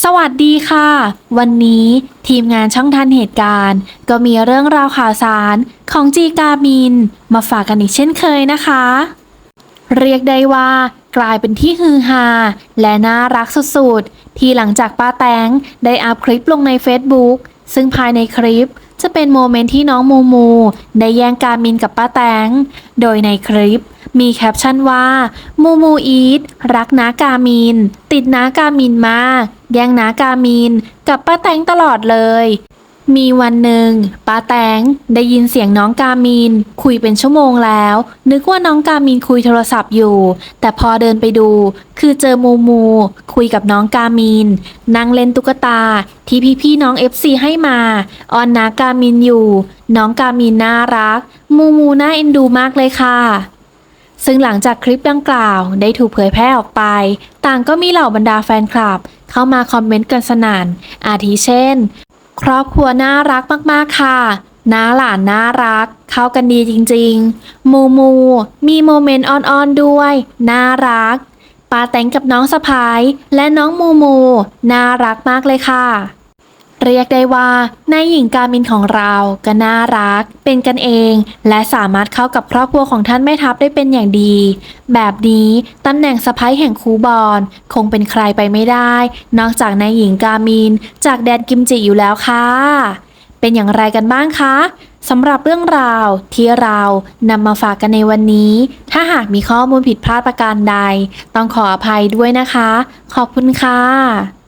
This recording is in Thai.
สวัสดีค่ะ วันนี้ทีมงานช่องทันเหตุการณ์ ก็มีเรื่องราวข่าวสารของจีกามิน มาฝากกันอีกเช่นเคยนะคะ เรียกได้ว่ากลายเป็นที่ฮือฮาและน่ารักสุดๆ ที่หลังจากป้าแตงได้อัพคลิปลงใน Facebook ซึ่งภายในคลิปจะเป็นโมเมนต์ที่น้องมูมู ได้แย่งการมินกับป้าแตง โดยในคลิป มีแคปชั่นว่า มูมูอีทรักนากามิน ติดนากามินมากแย่งนากามิน กับป้าแตงตลอดเลย มีวันหนึ่งป้าแตงได้ยินเสียงน้องกามิน คุยเป็นชั่วโมงแล้ว นึกว่าน้องกามินคุยโทรศัพท์อยู่ แต่พอเดินไปดู คือเจอมูมู คุยกับน้องกามินนั่งเล่นตุ๊กตา ที่พี่ๆน้อง FC ให้มา ออนนากามินอยู่ น้องกามินน่ารัก มูมูน่าเอ็นดูมากเลยค่ะ ซึ่งหลังจากคลิปดังกล่าวได้ถูกเผยแพร่ออกไป ต่างก็มีเหล่าบรรดาแฟนคลับ เข้ามาคอมเมนต์กันสนั่นอาทิเช่น ครอบครัวน่ารักมากๆค่ะน้าหลานน่ารัก เข้ากันดีจริงๆ มูมู มีโมเมนต์อ่อนๆด้วย น่ารักปาแตงกับน้องสะพ้าย และน้องมูมู น่ารักมากเลยค่ะ เรียกได้ว่านายหญิงกามินของเราก็น่ารัก เป็นกันเอง และสามารถเข้ากับครอบครัวของท่านแม่ทัพได้เป็นอย่างดี แบบนี้ตำแหน่งสะพ้ายแห่งคูบอลคงเป็นใครไปไม่ได้ นอกจากนายหญิงกามิน จากแดนกิมจิอยู่แล้วค่ะ เป็นอย่างไรกันบ้างคะสำหรับเรื่องราวที่เรานำมาฝากกันในวันนี้ ถ้าหากมีข้อมูลผิดพลาดประการใด ต้องขออภัยด้วยนะคะ ขอบคุณค่ะ